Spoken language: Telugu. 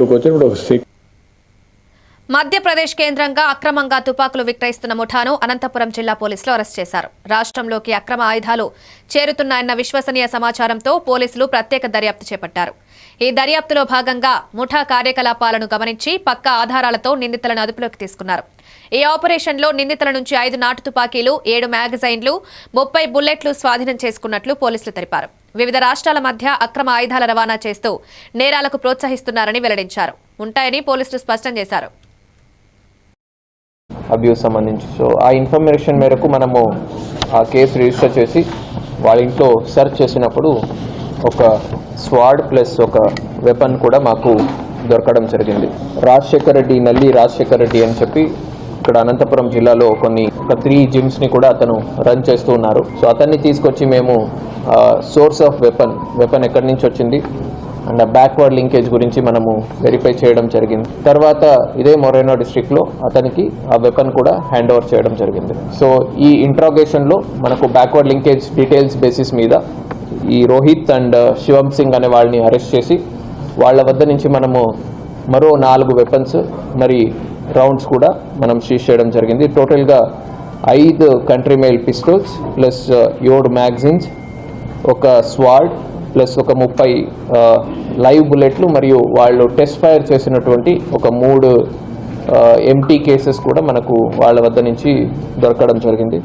Lo encontré, profe, sí. Madhya Pradesh కేంద్రంగా అక్రమంగా తుపాకులు విక్రయిస్తున్న ముఠాను అనంతపురం జిల్లా పోలీసులు అరెస్ట్ చేశారు. రాష్ట్రంలోకి అక్రమ ఆయుధాలు చేరుతున్నాయన్న విశ్వసనీయ సమాచారంతో పోలీసులు ప్రత్యేక దర్యాప్తు చేపట్టారు. ఈ దర్యాప్తులో భాగంగా ముఠా కార్యకలాపాలను గమనించి పక్కా ఆధారాలతో నిందితులను అదుపులోకి తీసుకున్నారు. ఈ ఆపరేషన్లో నిందితుల నుంచి ఐదు నాటు తుపాకీలు ఏడు మ్యాగజైన్లు ముప్పై బుల్లెట్లు స్వాధీనం చేసుకున్నట్లు పోలీసులు తెలిపారు. వివిధ రాష్ట్రాల మధ్య అక్రమ ఆయుధాల రవాణా చేస్తూ నేరాలకు ప్రోత్సహిస్తున్నారని వెల్లడించారు. ఉంటాయని పోలీసులు స్పష్టం చేశారు. అబ్యూస్ సంబంధించి. సో ఆ ఇన్ఫర్మేషన్ మేరకు మనము ఆ కేసు రిజిస్టర్ చేసి వాళ్ళ ఇంట్లో సెర్చ్ చేసినప్పుడు ఒక స్వాడ్ ప్లస్ ఒక వెపన్ కూడా మాకు దొరకడం జరిగింది. రాజశేఖర్ రెడ్డి నల్లి రాజశేఖర్ రెడ్డి అని చెప్పి ఇక్కడ అనంతపురం జిల్లాలో కొన్ని ఒక త్రీ జిమ్స్ని కూడా అతను రన్ చేస్తూ ఉన్నారు. సో అతన్ని తీసుకొచ్చి మేము సోర్స్ ఆఫ్ వెపన్ వెపన్ ఎక్కడి నుంచి వచ్చింది? అండ్ బ్యాక్వర్డ్ లింకేజ్ గురించి మనము వెరిఫై చేయడం జరిగింది. తర్వాత ఇదే మొరేనో డిస్టిక్లో అతనికి ఆ వెపన్ కూడా హ్యాండ్ ఓవర్ చేయడం జరిగింది. సో ఈ ఇంట్రాగేషన్లో మనకు బ్యాక్వర్డ్ లింకేజ్ డీటెయిల్స్ బేసిస్ మీద ఈ రోహిత్ అండ్ శివం సింగ్ అనే వాళ్ళని అరెస్ట్ చేసి వాళ్ళ వద్ద నుంచి మనము మరో నాలుగు వెపన్స్ మరి రౌండ్స్ కూడా మనం సీజ్ చేయడం జరిగింది. టోటల్గా ఐదు కంట్రీ మెయిల్ పిస్టల్స్ ప్లస్ ఏడు మ్యాగజైన్స్ ఒక స్వాడ్ ప్లస్ ఒక ముప్పై లైవ్ బుల్లెట్లు మరియు వాళ్ళు టెస్ట్ ఫైర్ చేసినటువంటి ఒక మూడు ఎంటీ కేసెస్ కూడా మనకు వాళ్ళ వద్ద నుంచి దొరకడం జరిగింది.